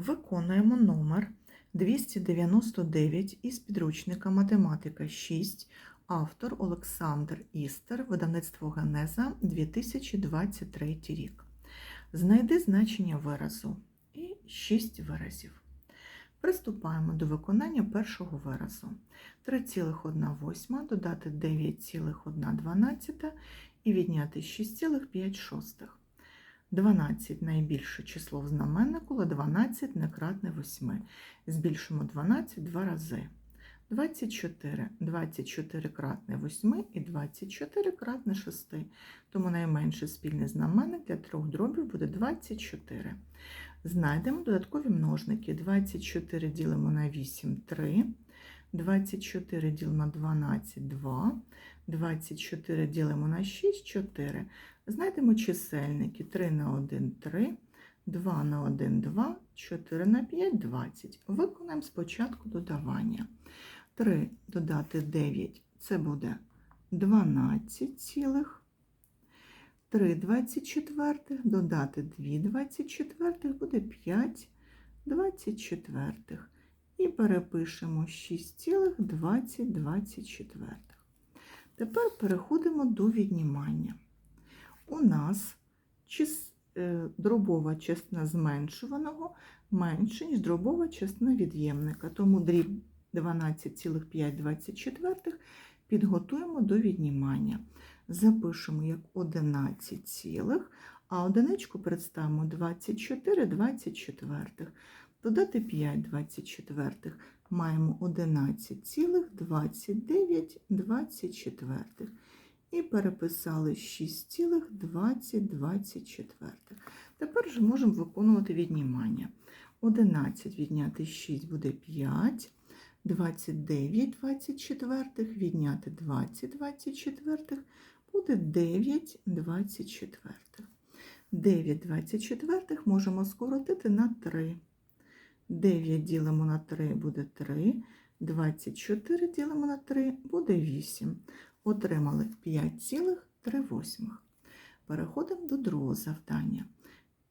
Виконуємо номер 299 із підручника Математика 6, автор Олександр Істер, видавництво Генеза 2023 рік. Знайди значення виразу і 6 виразів. Приступаємо до виконання першого виразу. 3,1 додати 9,1 і відняти 6,5. 12 найбільше число в знаменнику, але 12 не кратне 8. Збільшимо 12 два рази. 24. 24 кратне 8 і 24 кратне 6. Тому найменший спільний знаменник для трьох дробів буде 24. Знайдемо додаткові множники. 24 ділимо на 8 3. 24 ділимо на 12 2. 24 ділимо на 6 4. Знайдемо чисельники 3 на 1 3, 2 на 1 2, 4 на 5 20. Виконаємо спочатку додавання. 3 додати 9 це буде 12 цілих. 3 24 додати 2 24 буде 5 24. І перепишемо 6 цілих 20 24. Тепер переходимо до віднімання у нас е, дробова частина зменшуваного менше, ніж дробова частина від'ємника. Тому дріб 12,524 підготуємо до віднімання. Запишемо як 11, цілих, а одиничку представимо 24 24. Додати 5 24. Маємо 11,29 24 і переписали 6,2024. Тепер же можемо виконувати віднімання. 11 відняти 6 буде 5, 29 24, відняти 20 24 буде 9 24. 9 24 можемо скоротити на 3. 9 ділимо на 3 буде 3, 24 ділимо на 3 буде 8 отримали 5,3. Переходимо до другого завдання.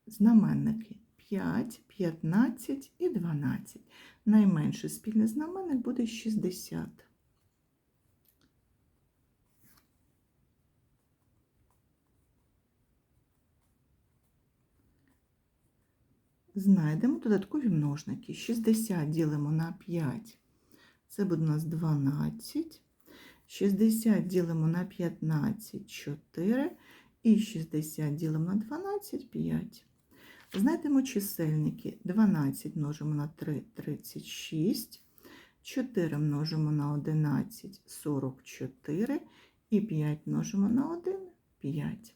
Знаменники 5, 15 і 12. Найменший спільний знаменник буде 60. Знайдемо додаткові множники. 60 ділимо на 5. Це буде у нас 12. 60 ділимо на 15 4 і 60 ділимо на 12 5. Знайдемо чисельники 12 множимо на 3 36, 4 множимо на 11 44 і 5 множимо на 1 5.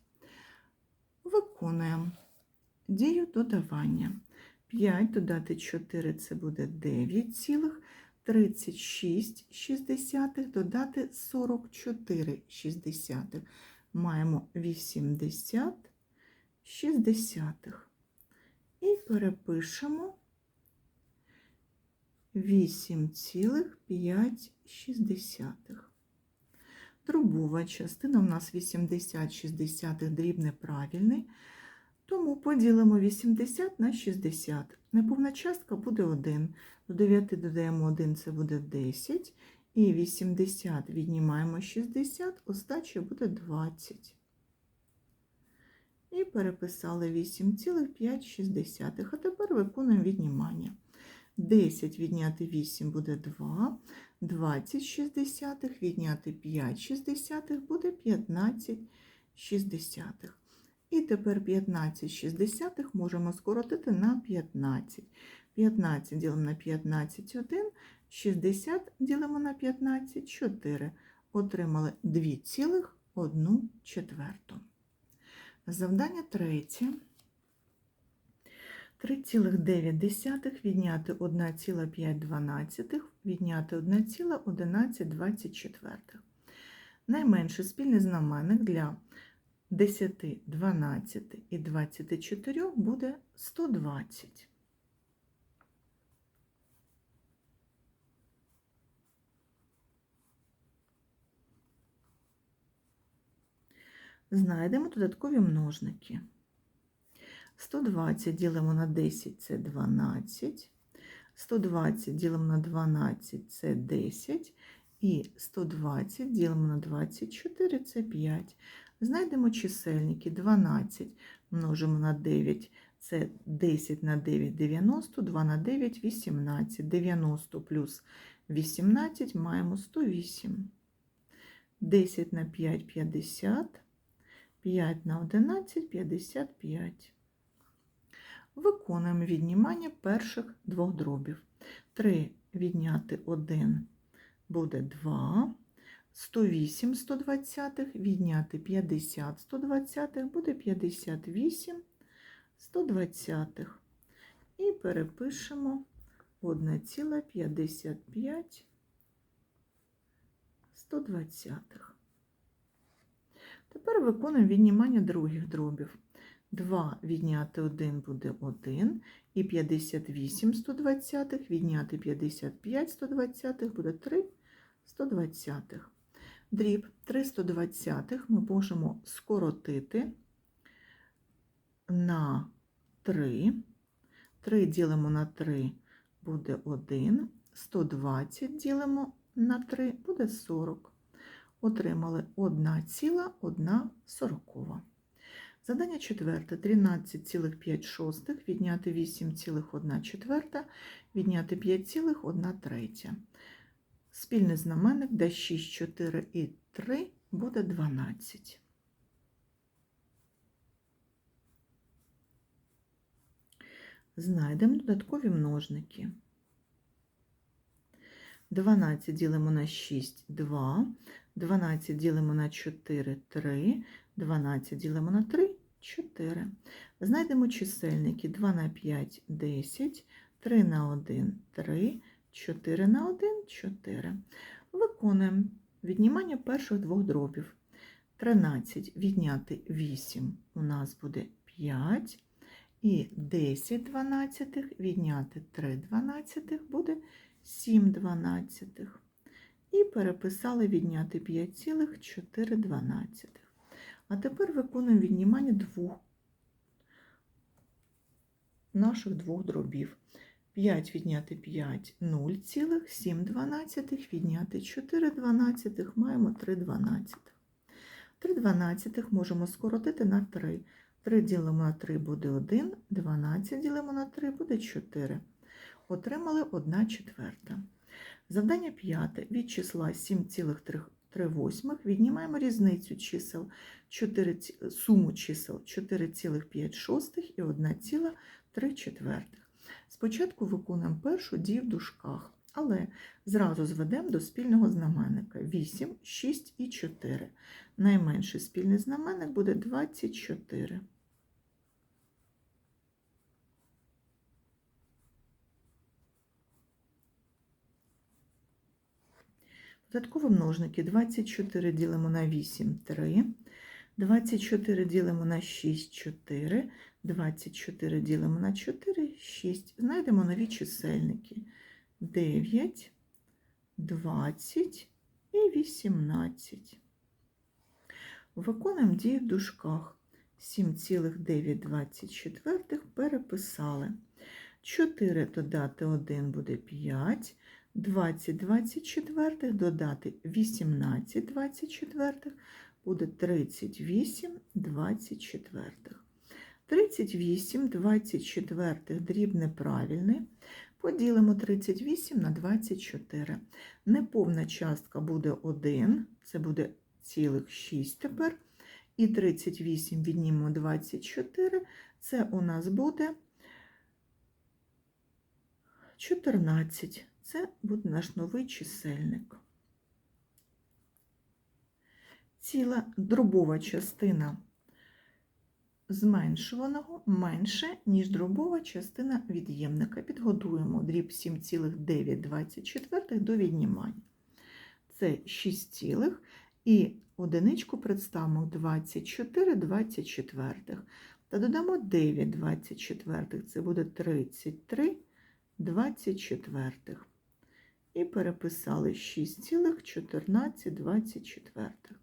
Виконуємо дію додавання. 5 додати 4 це буде 9 цілих. 36 шістдесятих додати 44 шістдесятих. Маємо 80 шістдесятих. І перепишемо 8,5. Дробова частина у нас 80 шістдесятих дріб неправильний. Тому поділимо 80 на 60. Неповна частка буде 1. До 9 додаємо 1, це буде 10. І 80 віднімаємо 60, остача буде 20. І переписали 8,5. А тепер виконуємо віднімання. 10 відняти 8 буде 2, 20 шістдесятих відняти 5 шістдесятих буде 15 шістдесятих. І тепер 15 шістдесятих можемо скоротити на 15. 15 ділимо на 15 1, 60 ділимо на 15 4. Отримали 2,1 четверту. Завдання третє. 3,9 відняти 1,5, відняти 1,1124. Найменший спільний знаменник для 10, 12 і 24 буде 120. Знайдемо додаткові множники. 120 ділимо на 10 це 12. 120 ділимо на 12 це 10. І 120 ділимо на 24 це 5. Знайдемо чисельники 12 множимо на 9. Це 10 на 9 90, 2 на 9 18. 90 плюс 18 маємо 108. 10 на 5 50. 5 на 11 55. Виконуємо віднімання перших двох дробів. 3 відняти 1 буде 2. 108 120 відняти 50 120 буде 58 120. І перепишемо 1,55 120. Тепер виконуємо віднімання других дробів. 2 відняти 1 буде 1, і 58 120 відняти 55 120 буде 3 120. Дріб 3 120 ми можемо скоротити на 3. 3 ділимо на 3 буде 1, 120 ділимо на 3 буде 40. Отримали 1,1 сорокова. Задання четверте. 13,5 відняти 8,1 четверта, відняти 5,1 третя. Спільний знаменник, де 6, 4 і 3 буде 12. Знайдемо додаткові множники. 12 ділимо на 6 2, 12 ділимо на 4 3, 12 ділимо на 3 4. Знайдемо чисельники 2 на 5 10, 3 на 1 3, 4 на 1 4. Виконуємо віднімання перших двох дробів. 13 відняти 8 у нас буде 5. І 10 дванадцятих відняти 3 дванадцятих буде 7 дванадцятих. І переписали відняти 5,4 дванадцятих. А тепер виконуємо віднімання двох наших двох дробів. 5 відняти 5 0, 7 дванадцятих відняти 4 дванадцятих, маємо 3 дванадцятих. 3 дванадцятих можемо скоротити на 3. 3 ділимо на 3 буде 1, 12 ділимо на 3 буде 4. Отримали 1 четверта. Завдання п'яте. Від числа 7,3 віднімаємо різницю чисел 4, суму чисел 4,5 і 1,3 четвертих. Спочатку виконуємо першу дію в дужках, але зразу зведемо до спільного знаменника 8, 6 і 4. Найменший спільний знаменник буде 24. Додаткові множники 24 ділимо на 8 3, 24 ділимо на 6 4, 24 ділимо на 4 6. Знайдемо нові чисельники 9, 20 і 18. Виконуємо дії в дужках. 7,924 переписали. 4 додати 1 буде 5. 20 24 додати 18 24 буде 38 24. 38 24 дріб неправильний. Поділимо 38 на 24. Неповна частка буде 1, це буде цілих 6 тепер. І 38 віднімемо 24, це у нас буде 14. Це буде наш новий чисельник. Ціла дробова частина зменшуваного менше, ніж дробова частина від'ємника. Підготуємо дріб 7,924 до віднімання. Це 6, цілих, і одиничку представимо 24 24. Та додамо 9 24, це буде 33 24 і переписали 6,1424.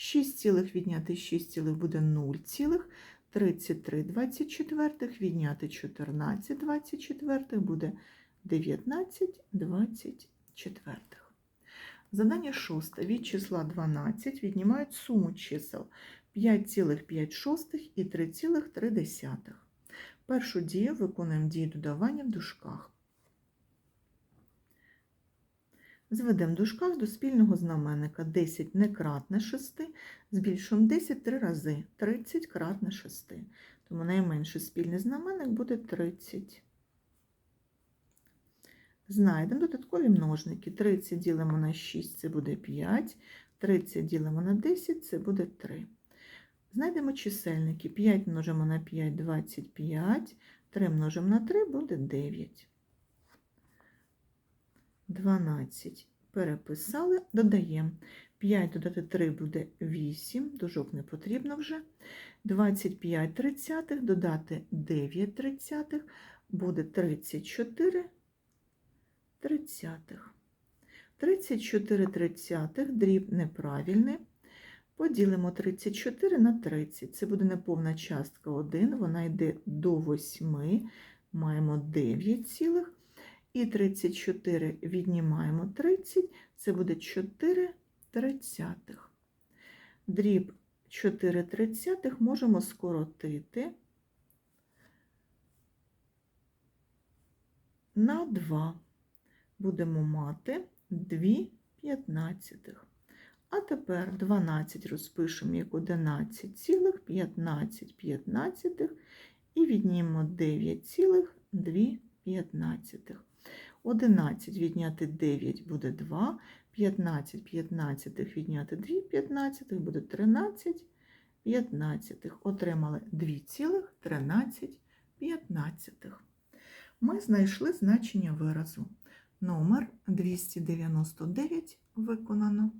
6 цілих відняти 6 цілих буде 0 цілих, 33 24, відняти 14 24 буде 19 24. Задання шосте. Від числа 12 віднімають суму чисел 5,5 і 3,3. Першу дію виконуємо дію додавання в дужках. Зведемо в дужках до спільного знаменника 10 не кратне 6, збільшуємо 10 три рази, 30 кратне 6. Тому найменший спільний знаменник буде 30. Знайдемо додаткові множники. 30 ділимо на 6, це буде 5. 30 ділимо на 10, це буде 3. Знайдемо чисельники. 5 множимо на 5 – 25. 3 множимо на 3 буде 9. 12 переписали, додаємо. 5 додати 3 буде 8, дужок не потрібно вже. 25 тридцятих додати 9 тридцятих буде 34 тридцятих. 34 тридцятих, дріб неправильний. Поділимо 34 на 30. Це буде неповна частка 1, вона йде до 8, маємо 9 цілих. І 34 віднімаємо 30, це буде 4 тридцятих. Дріб 4 тридцятих можемо скоротити на 2. Будемо мати 2 п'ятнадцятих. А тепер 12 розпишемо як 11 цілих 15 п'ятнадцятих і віднімемо 9 цілих 2 п'ятнадцятих. 11 відняти 9 буде 2, 15 п'ятнадцятих відняти 2 п'ятнадцятих буде 13 п'ятнадцятих. Отримали 2,13 п'ятнадцятих. Ми знайшли значення виразу. Номер 299 виконано.